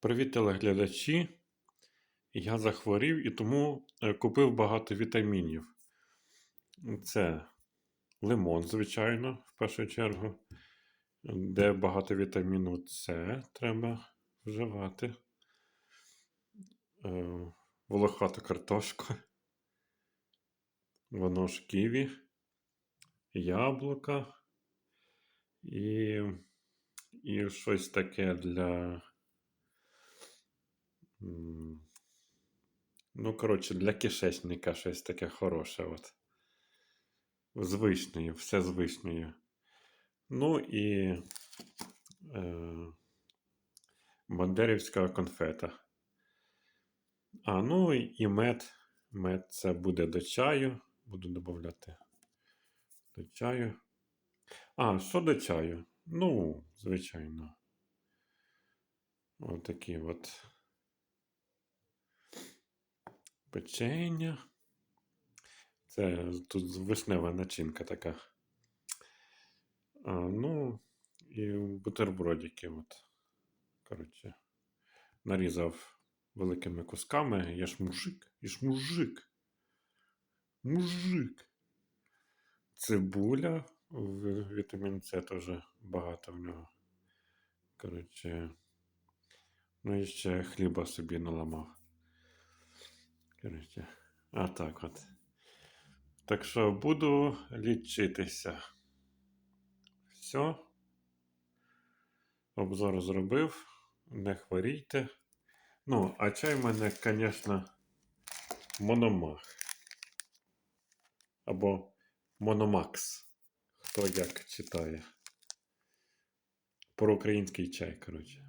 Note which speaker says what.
Speaker 1: Привіт, телеглядачі. Я захворів і тому е, купив багато вітамінів. Це лимон, звичайно, в першу чергу, де багато вітаміну С треба вживати. Е, Волохату картошку. Воно ж ківі, яблука і, і щось таке для. Ну, коротше, для кишечника щось таке хороше. От. З все з. Ну і е, бандерівська конфета. А, ну і мед. Мед це буде до чаю. Буду додавати до чаю. А, що до чаю? Ну, звичайно. Отакі от печення. Це тут вишнева начинка така. А, ну, і бутербродики. От. Коротше, нарізав великими кусками. Я ж мужик, я ж мужик. Мужик. Цибуля, вітамін С теж багато в нього. Коротше, ну і ще хліба собі наламав. Коротше, а так от. Так що буду лічитися. Все. Обзор зробив. Не хворійте. Ну, а чай в мене, звісно, мономах. Або Мономакс. Хто як читає. Про український чай, коротше.